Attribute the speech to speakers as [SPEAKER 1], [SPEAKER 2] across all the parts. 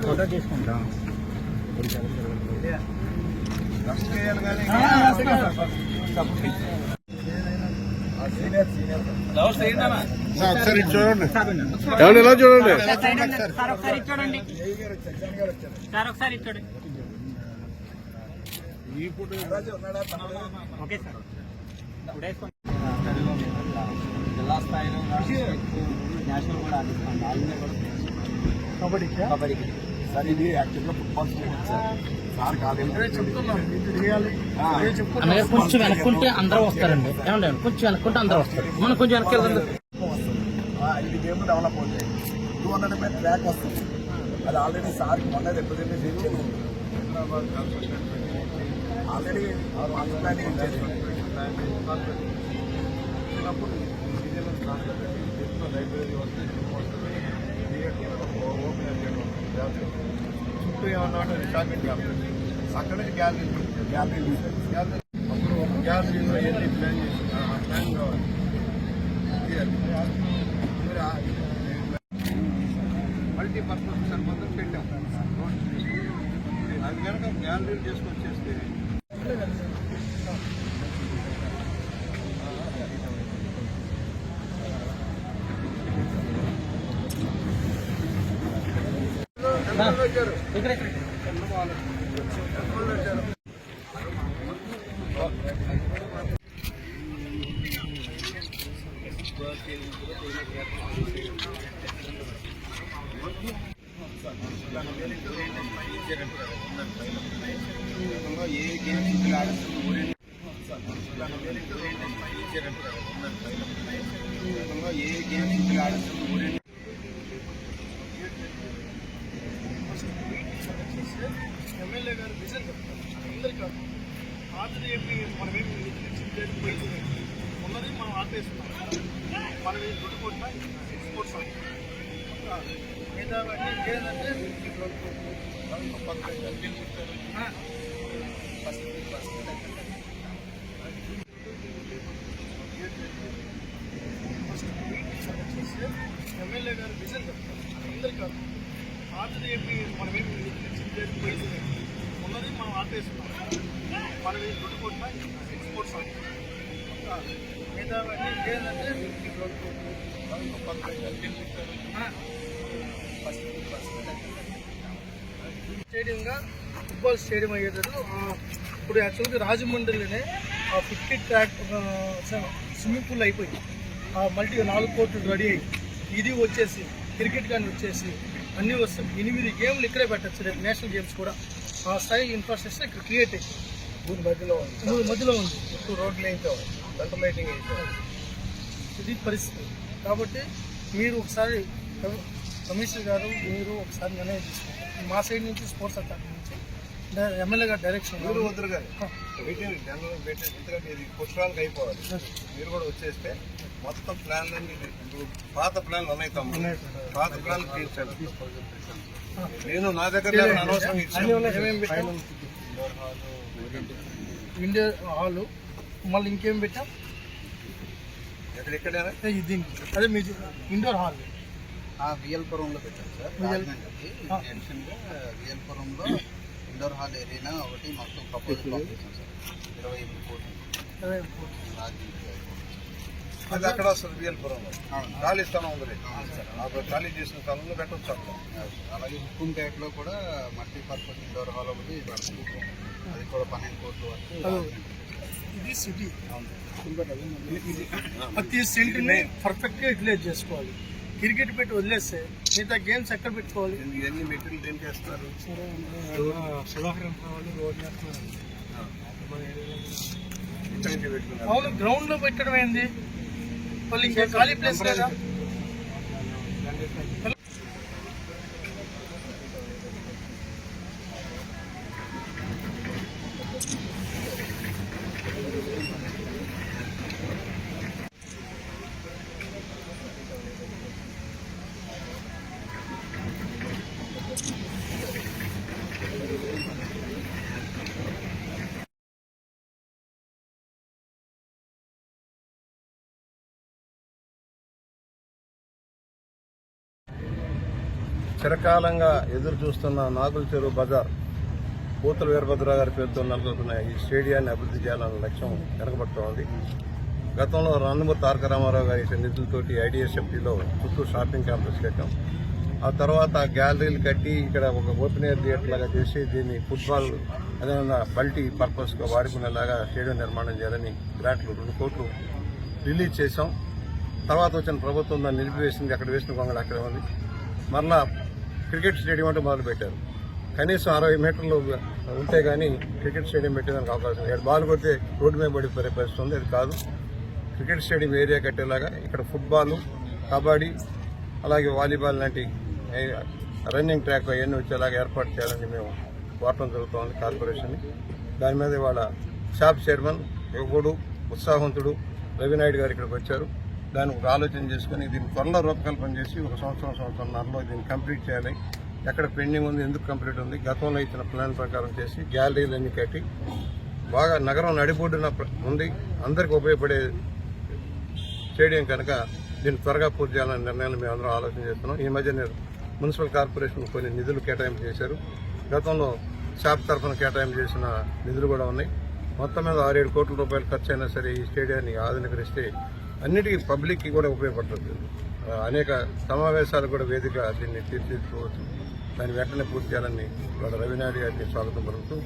[SPEAKER 1] Photo తీసుకుంటాం
[SPEAKER 2] ఒకసారి చూడండి. ఏమన్నా ఎలా చూడండి
[SPEAKER 1] ఈ ఒకసారి ఓకే సార్ ఇప్పుడు జిల్లా స్థాయిలో నేషనల్ కూడా ఆడిస్తాం కూడా కబడ్డీకి?
[SPEAKER 3] సార్ ఇది యాక్చువల్గా ఫుట్బాల్ స్టేడియం సార్.
[SPEAKER 4] కొంచెం వెనక్కుంటే అందరూ వస్తారండి. ఏమండి కొంచెం వెనక్కుంటే అందరూ వస్తారు. మనం కొంచెం వెనక్కి
[SPEAKER 3] ఐదు గేమ్లు డెవలప్ అవుతాయి టూ హండ్రెడ్ ఎంఎల్ ట్రాక్ వస్తుంది. అది ఆల్రెడీ సార్ మొన్న ఆల్రెడీ ప్లానింగ్ ఇచ్చేది చుట్టూ ఏమన్నా అంటే రిటార్మెంట్ కాబట్టి అక్కడ నుంచి గ్యాలరీ గ్యాలరీ గ్యాలరీ అప్పుడు ఒక గ్యాలరీలో ఎన్ని ప్లాన్ చేసి ఆ ప్లాన్ కావాలి మల్టీపర్పస్ సార్ మొత్తం పెట్టాం అది కనుక గ్యాలరీ చేసుకొచ్చేస్తే ఏ గేమ్స్ ఏ గేమ్స్ ఆడుతుంది ఎమ్మెల్యే గారు విజన్ అందరికీ పాతది చెప్పి మనం ఏమి పోయింది ఉన్నది మనం ఆపేస్తున్నాం మనం ఏం దుడ్డు కొట్టినా ఎక్స్పోర్ట్స్ మిగతావన్నీ ఏంటంటే ఎమ్మెల్యే గారు విజన్ అందరికీ పాతది చెప్పి మనం ఏమి పోయింది ఉన్నది మనం ఆపేస్తున్నాం మనం ఏం దుడ్డు కొట్టినా ఎక్స్పోర్ట్స్ మిగతావన్నీ స్టేడియంగా ఫుట్బాల్ స్టేడియం అయ్యేటట్టు ఇప్పుడు యాక్చువల్గా రాజమండ్రిలోనే ఆ ఫిఫ్టీ ట్రాక్ స్విమ్మింగ్ పూల్ అయిపోయింది ఆ మల్టీ నాలుగు కోట్లు రెడీ అయ్యి ఇది వచ్చేసి క్రికెట్ కానీ వచ్చేసి అన్నీ వస్తాయి. ఎనిమిది గేమ్లు ఇక్కడే పెట్టచ్చు రేపు నేషనల్ గేమ్స్ కూడా. ఆ స్థాయి ఇన్ఫ్రాస్ట్రక్చర్ ఇక్కడ క్రియేట్ అయ్యింది ఊరి మధ్యలో ఉంది. ఊరి మధ్యలో ఉంది. ఇప్పుడు రోడ్లు వేయించాం సెంట్రల్ లైటింగ్ వేయించాం ఇది పరిస్థితి. కాబట్టి మీరు ఒకసారి కమి- కమిషనర్ గారు మీరు ఒకసారి నిర్ణయం తీసుకుంటారు మా సైడ్ నుంచి స్పోర్ట్స్ అథారిటీ నుంచి ఎమ్మెల్యే గారు డైరెక్షన్
[SPEAKER 5] మీరు వద్దరు మీటింగ్ జనరల్ మీటింగ్ ఎందుకంటే ఇది పుష్పాలకు అయిపోవాలి. మీరు కూడా వచ్చేస్తే మొత్తం ఇప్పుడు పాత ప్లాన్లు ఉన్నాయి తమ్ముడు. పాత ప్లాన్లు తీర్చండి నేను నా దగ్గర అనవసరం
[SPEAKER 3] ఇండియా హాల్ మళ్ళీ ఇంకేం పెట్టాం?
[SPEAKER 5] ఎక్కడెక్కడైనా
[SPEAKER 3] ఏ, ఇది అదే మీ ఇండోర్ హాల్.
[SPEAKER 6] వియల్పురంలో పెట్టాం సార్. అడిషనల్గా వియల్పురంలో ఇండోర్ హాల్ ఏరియా ఒకటి మొత్తం ప్రపోజల్ పంపించాం సార్. ఇరవై ఎనిమిది కోట్లు.
[SPEAKER 3] అదే,
[SPEAKER 6] రాజమండ్రి
[SPEAKER 5] అది అక్కడ వస్తుంది బిఎల్పురంలో ఖాళీ స్థలం ఉంది. అప్పుడు ఖాళీ చేసిన స్థలంలో పెట్టవచ్చు అక్కడ.
[SPEAKER 6] అలాగే హుకుంపేటలో కూడా మల్టీపర్పస్ ఇండోర్ హాల్ ఒకటి అది కూడా పన్నెండు కోట్ల వరకు
[SPEAKER 3] ఇది సిటీ. ప్రతి సెంట్ని పర్ఫెక్ట్గా యూటిలైజ్ చేసుకోవాలి. క్రికెట్ పెట్టి వదిలేస్తే మిగతా గేమ్స్ ఎక్కడ పెట్టుకోవాలి?
[SPEAKER 5] ఇవన్నీ మెటీరియల్ ఏం చేస్తున్నారు
[SPEAKER 3] అవును గ్రౌండ్లో పెట్టడం ఏంది? మళ్ళీ ఇంకా ఖాళీ ప్లేస్ లేదా?
[SPEAKER 5] చిరకాలంగా ఎదురు చూస్తున్న నాగుల చెరువు బజార్ పూతల వీరభద్ర గారి పేరుతో నెలకొల్పిన ఈ స్టేడియాన్ని అభివృద్ధి చేయాలన్న లక్ష్యం వెనకబడుతోంది. గతంలో నందమూరి తారక రామారావు గారి నిధులతోటి ఐడిఎస్ఎఫ్టీలో చుట్టూ షాపింగ్ కాంప్లెక్స్ కట్టాం. ఆ తర్వాత గ్యాలరీలు కట్టి ఇక్కడ ఒక ఓపెన్ ఎయిర్ థియేటర్ లాగా చేసి దీన్ని ఫుట్బాల్ అదేవిధంగా మల్టీ పర్పస్గా వాడుకునేలాగా స్టేడియం నిర్మాణం చేయాలని గ్రాంట్లు రెండు కోట్లు రిలీజ్ చేశాం. తర్వాత వచ్చిన ప్రభుత్వం దాన్ని నిలిపివేసింది. అక్కడ వేసిన కొంగలు అక్కడ ఉంది. మరలా క్రికెట్ స్టేడియం అంటే మొదలుపెట్టారు కనీసం అరవై మీటర్లు ఉంటే కానీ క్రికెట్ స్టేడియం పెట్టేదానికి అవకాశం లేదు. బాల్ కొడితే రోడ్డు మీద పడిపోయే పరిస్థితి ఉంది. అది కాదు. క్రికెట్ స్టేడియం ఏరియా కట్టేలాగా ఇక్కడ ఫుట్బాల్ కబడ్డీ అలాగే వాలీబాల్ లాంటి రన్నింగ్ ట్రాక్ అవన్నీ వచ్చేలాగా ఏర్పాటు చేయాలని మేము కోరటం జరుగుతోంది కార్పొరేషన్ని దాని మీద ఇవాళ షాప్ చైర్మన్ యువకుడు ఉత్సాహవంతుడు రవినాయుడు గారు ఇక్కడికి వచ్చారు. దాన్ని ఒక ఆలోచన చేసుకుని దీన్ని త్వరలో రూపకల్పన చేసి ఒక సంవత్సరం సంవత్సరంన్నరలో దీన్ని కంప్లీట్ చేయాలి. ఎక్కడ పెండింగ్ ఉంది ఎందుకు కంప్లీట్ ఉంది గతంలో ఇచ్చిన ప్లాన్ ప్రకారం చేసి గ్యాలరీలన్నీ కట్టి బాగా నగరం నడిబొడ్డున ఉంది. అందరికి ఉపయోగపడే స్టేడియం కనుక దీన్ని త్వరగా పూర్తి చేయాలనే నిర్ణయాలు మేము అందరం ఆలోచన చేస్తున్నాం. ఈ మధ్య నేను మున్సిపల్ కార్పొరేషన్ కొన్ని నిధులు కేటాయింపు చేశారు. గతంలో షాప్ తరఫున కేటాయింపు చేసిన నిధులు కూడా ఉన్నాయి. మొత్తం మీద ఆరేడు కోట్ల రూపాయలు ఖర్చు అయినా సరే ఈ స్టేడియాన్ని ఆధునీకరిస్తే అన్నిటికీ పబ్లిక్కి కూడా ఉపయోగపడుతుంది. అనేక సమావేశాలు కూడా వేదిక దీన్ని తీర్చిదిద్దుకోవచ్చు. దాన్ని వెంటనే పూర్తి చేయాలని వాళ్ళ రవినాయుడు గారిని స్వాగతం పలుకుతూ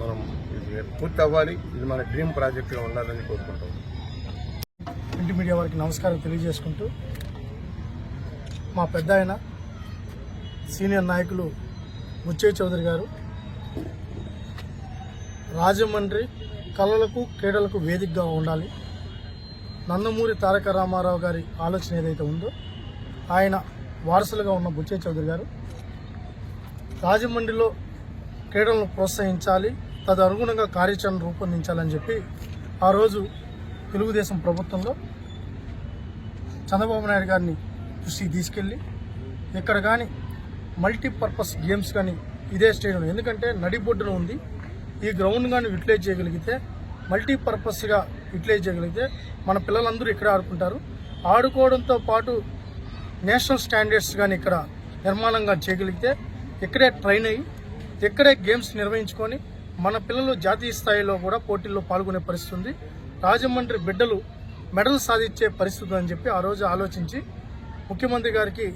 [SPEAKER 5] మనం ఇది పూర్తి అవ్వాలి. ఇది మన డ్రీమ్ ప్రాజెక్టుగా ఉండాలని కోరుకుంటాం.
[SPEAKER 3] ప్రింట్ మీడియా వారికి నమస్కారం తెలియజేసుకుంటూ మా పెద్ద ఆయన సీనియర్ నాయకులు ముచ్చయ్య చౌదరి గారు రాజమండ్రి కళలకు క్రీడలకు వేదికగా ఉండాలి. నందమూరి తారక రామారావు గారి ఆలోచన ఏదైతే ఉందో ఆయన వారసులుగా ఉన్న బుచ్చయ్య చౌదరి గారు రాజమండ్రిలో క్రీడలను ప్రోత్సహించాలి తదనుగుణంగా కార్యాచరణ రూపొందించాలని చెప్పి ఆ రోజు తెలుగుదేశం ప్రభుత్వంలో చంద్రబాబు నాయుడు గారిని దృష్టికి తీసుకెళ్ళి ఇక్కడ కానీ మల్టీపర్పస్ గేమ్స్ కానీ ఇదే స్టేడియం ఎందుకంటే నడిబొడ్డున ఉంది ఈ గ్రౌండ్ కానీ యూటిలైజ్ చేయగలిగితే మల్టీపర్పస్గా యూటిలైజ్ చేయగలిగితే మన పిల్లలందరూ ఇక్కడ ఆడుకుంటారు. ఆడుకోవడంతో పాటు నేషనల్ స్టాండర్డ్స్ కానీ ఇక్కడ నిర్మాణంగా చేయగలిగితే ఇక్కడే ట్రైన్ అయ్యి ఇక్కడే గేమ్స్ నిర్వహించుకొని మన పిల్లలు జాతీయ స్థాయిలో కూడా పోటీల్లో పాల్గొనే పరిస్థితి ఉంది రాజమండ్రి బిడ్డలు మెడల్ సాధించే పరిస్థితి అని చెప్పి ఆ రోజు ఆలోచించి ముఖ్యమంత్రి గారికి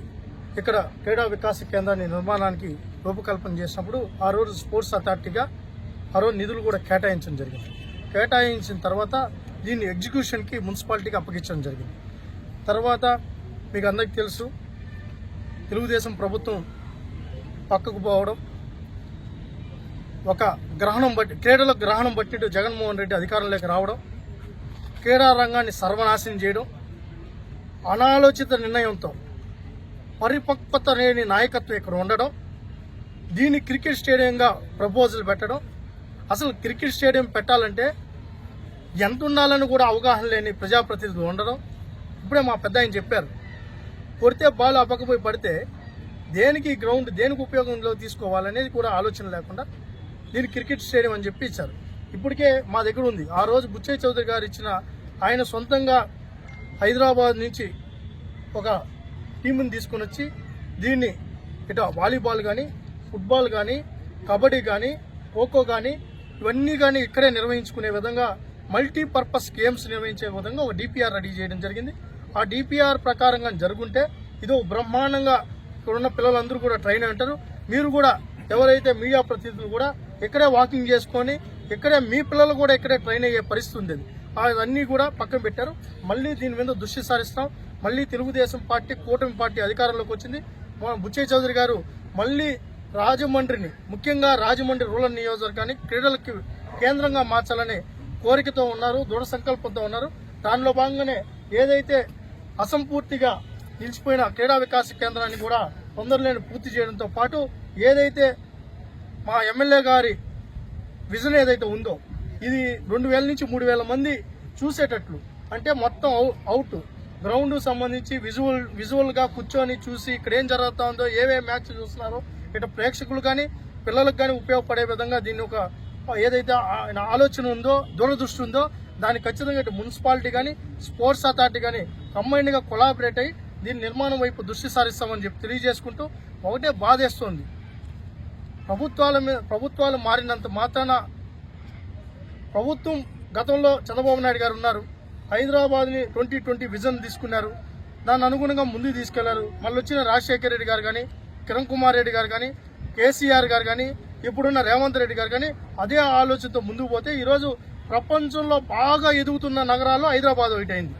[SPEAKER 3] ఇక్కడ క్రీడా వికాస కేంద్రాన్ని నిర్మాణానికి రూపకల్పన చేసినప్పుడు ఆ రోజు స్పోర్ట్స్ అథారిటీగా ఆ రోజు నిధులు కూడా కేటాయించడం జరిగింది. కేటాయించిన తర్వాత దీన్ని ఎగ్జిక్యూషన్కి మున్సిపాలిటీకి అప్పగించడం జరిగింది. తర్వాత మీకు అందరికీ తెలుసు తెలుగుదేశం ప్రభుత్వం పక్కకు పోవడం ఒక గ్రహణం బట్టి క్రీడల గ్రహణం బట్టి జగన్మోహన్ రెడ్డి అధికారంలోకి రావడం క్రీడా రంగాన్ని సర్వనాశనం చేయడం అనాలోచిత నిర్ణయంతో పరిపక్వత లేని నాయకత్వం ఇక్కడ ఉండడం దీన్ని క్రికెట్ స్టేడియంగా ప్రపోజల్ పెట్టడం అసలు క్రికెట్ స్టేడియం పెట్టాలంటే ఎంత ఉండాలని కూడా అవగాహన లేని ప్రజాప్రతినిధులు ఉండడం ఇప్పుడే మా పెద్ద ఆయన చెప్పారు. కొడితే బాల్ అప్పకపోయి పడితే దేనికి గ్రౌండ్ దేనికి ఉపయోగంలో తీసుకోవాలనేది కూడా ఆలోచన లేకుండా దీన్ని క్రికెట్ స్టేడియం అని చెప్పి ఇచ్చారు. ఇప్పటికే మా దగ్గర ఉంది. ఆ రోజు బుచ్చయ్య చౌదరి గారు ఇచ్చిన ఆయన సొంతంగా హైదరాబాద్ నుంచి ఒక టీంని తీసుకొని వచ్చి దీన్ని ఇట వాలీబాల్ కానీ ఫుట్బాల్ కానీ కబడ్డీ కానీ ఖోఖో కానీ ఇవన్నీ కానీ ఇక్కడే నిర్వహించుకునే విధంగా మల్టీపర్పస్ గేమ్స్ నిర్వహించే విధంగా ఒక డిపిఆర్ రెడీ చేయడం జరిగింది. ఆ డిపిఆర్ ప్రకారంగా జరుగుంటే ఇదో బ్రహ్మాండంగా ఇక్కడ ఉన్న పిల్లలందరూ కూడా ట్రైన్ అంటారు. మీరు కూడా ఎవరైతే మీడియా ప్రతినిధులు కూడా ఇక్కడే వాకింగ్ చేసుకొని ఇక్కడే మీ పిల్లలు కూడా ఇక్కడే ట్రైన్ అయ్యే పరిస్థితి ఉంది అవన్నీ కూడా పక్కన పెట్టారు. మళ్ళీ దీని మీద దృష్టి సారిస్తాం మళ్ళీ తెలుగుదేశం పార్టీ కూటమి పార్టీ అధికారంలోకి వచ్చింది. బుచ్చయ్య చౌదరి గారు మళ్ళీ రాజమండ్రిని ముఖ్యంగా రాజమండ్రి రూరల్ నియోజకవర్గాన్ని క్రీడలకి కేంద్రంగా మార్చాలనే కోరికతో ఉన్నారు దృఢ సంకల్పంతో ఉన్నారు. దానిలో భాగంగానే ఏదైతే అసంపూర్తిగా నిలిచిపోయిన క్రీడా వికాస కేంద్రాన్ని కూడా తొందరలేని పూర్తి చేయడంతో పాటు ఏదైతే మా ఎమ్మెల్యే గారి విజన్ ఏదైతే ఉందో ఇది రెండు వేల నుంచి మూడు వేల మంది చూసేటట్లు అంటే మొత్తం అవుట్ గ్రౌండ్ సంబంధించి విజువల్ విజువల్గా కూర్చొని చూసి ఇక్కడ ఏం జరుగుతుందో ఏవే మ్యాచ్ చూస్తున్నారో ఇటు ప్రేక్షకులు కానీ పిల్లలకు కానీ ఉపయోగపడే విధంగా దీన్ని ఒక ఏదైతే ఆయన ఆలోచన ఉందో దూరదృష్టి ఉందో దాన్ని ఖచ్చితంగా ఇటు మున్సిపాలిటీ కానీ స్పోర్ట్స్ అథారిటీ కానీ కంబైన్డ్గా కొలాబరేట్ అయ్యి దీని నిర్మాణం వైపు దృష్టి సారిస్తామని చెప్పి తెలియజేసుకుంటూ ఒకటే బాధేస్తోంది. ప్రభుత్వాల మీద ప్రభుత్వాలు మారినంత మాత్రాన ప్రభుత్వం గతంలో చంద్రబాబు నాయుడు గారు ఉన్నారు. హైదరాబాద్ని ట్వంటీ ట్వంటీ విజన్ తీసుకున్నారు. దాని అనుగుణంగా ముందుకు తీసుకెళ్ళారు. మళ్ళీ వచ్చిన రాజశేఖర రెడ్డి గారు కానీ కిరణ్ కుమార్ రెడ్డి గారు కానీ కేసీఆర్ గారు కానీ ఇప్పుడున్న రేవంత్ రెడ్డి గారు కానీ అదే ఆలోచనతో ముందుకు పోతే ఈరోజు ప్రపంచంలో బాగా ఎదుగుతున్న నగరాల్లో హైదరాబాద్ ఒకటి అయింది.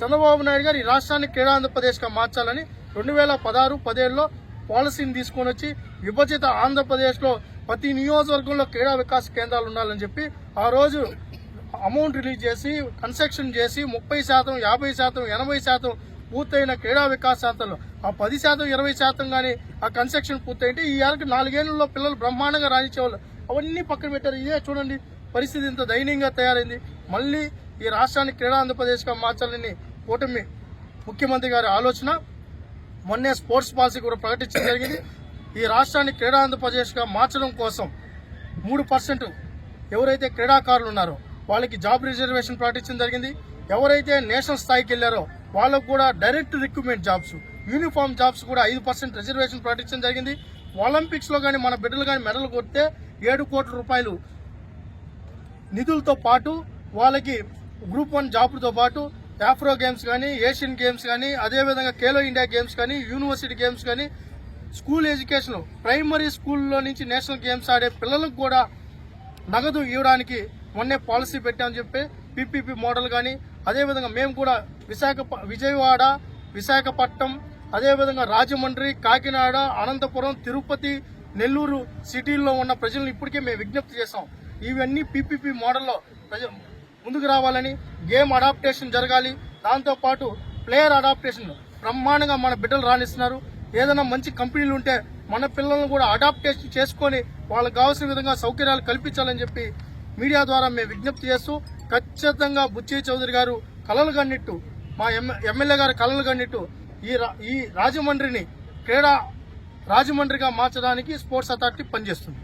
[SPEAKER 3] చంద్రబాబు నాయుడు గారు ఈ రాష్ట్రాన్ని క్రీడా ఆంధ్రప్రదేశ్గా మార్చాలని రెండు వేల పదహారు పదేళ్ళలో పాలసీని తీసుకొని వచ్చి విభజిత ఆంధ్రప్రదేశ్లో ప్రతి నియోజకవర్గంలో క్రీడా వికాస కేంద్రాలు ఉండాలని చెప్పి ఆ రోజు అమౌంట్ రిలీజ్ చేసి కన్స్ట్రక్షన్ చేసి ముప్పై శాతం యాభై శాతం ఎనభై శాతం పూర్తయిన క్రీడా వికాస శాతంలో ఆ పది శాతం ఇరవై శాతం కానీ ఆ కన్స్ట్రక్షన్ పూర్తయింటే ఈ ఏళ్ళకి నాలుగేళ్ళలో పిల్లలు బ్రహ్మాండంగా రాణించేవాళ్ళు. అవన్నీ పక్కన పెట్టారు. ఇదే చూడండి పరిస్థితి ఇంత దయనీయంగా తయారైంది. మళ్ళీ ఈ రాష్ట్రాన్ని క్రీడా ఆంధ్రప్రదేశ్గా మార్చాలని కూటమి ముఖ్యమంత్రి గారి ఆలోచన. మొన్నే స్పోర్ట్స్ పాలసీ కూడా ప్రకటించడం జరిగింది. ఈ రాష్ట్రాన్ని క్రీడా ఆంధ్రప్రదేశ్గా మార్చడం కోసం మూడు పర్సెంట్ ఎవరైతే క్రీడాకారులు ఉన్నారో వాళ్ళకి జాబ్ రిజర్వేషన్ ప్రకటించడం జరిగింది. ఎవరైతే నేషనల్ స్థాయికి వెళ్ళారో వాళ్ళకు కూడా direct recruitment jobs uniform jobs కూడా ఐదు పర్సెంట్ రిజర్వేషన్ ప్రకటించడం జరిగింది. ఒలింపిక్స్లో కానీ మన బిడ్డలు కానీ మెడల్ కొడితే ఏడు కోట్ల రూపాయలు నిధులతో పాటు వాళ్ళకి గ్రూప్ వన్ జాబ్లతో పాటు ఆఫ్రో గేమ్స్ కానీ ఏషియన్ గేమ్స్ కానీ అదేవిధంగా ఖేలో ఇండియా గేమ్స్ కానీ యూనివర్సిటీ గేమ్స్ కానీ స్కూల్ ఎడ్యుకేషన్ ప్రైమరీ స్కూల్లో నుంచి నేషనల్ గేమ్స్ ఆడే పిల్లలకు కూడా నగదు ఇవ్వడానికి మొన్నే పాలసీ పెట్టామని చెప్పి పీపీపీ మోడల్ కానీ అదేవిధంగా మేము కూడా విశాఖ విజయవాడ విశాఖపట్నం అదేవిధంగా రాజమండ్రి కాకినాడ అనంతపురం తిరుపతి నెల్లూరు సిటీల్లో ఉన్న ప్రజలను ఇప్పటికే మేము విజ్ఞప్తి చేసాం ఇవన్నీ పీపీపీ మోడల్లో ప్రజ ముందుకు రావాలని గేమ్ అడాప్టేషన్ జరగాలి. దాంతోపాటు ప్లేయర్ అడాప్టేషన్ బ్రహ్మాండంగా మన బిడ్డలు రాణిస్తున్నారు. ఏదైనా మంచి కంపెనీలు ఉంటే మన పిల్లలను కూడా అడాప్టేషన్ చేసుకొని వాళ్ళకు కావాల్సిన విధంగా సౌకర్యాలు కల్పించాలని చెప్పి మీడియా ద్వారా మేము విజ్ఞప్తి చేస్తూ ఖచ్చితంగా బుచ్చి చౌదరి గారు కలలు కన్నిట్టు మా ఎమ్మెల్యే గారి కళలు కన్నట్టు ఈ రా- ఈ రాజమండ్రిని క్రీడా రాజమండ్రిగా మార్చడానికి స్పోర్ట్స్ అథారిటీ పనిచేస్తుంది.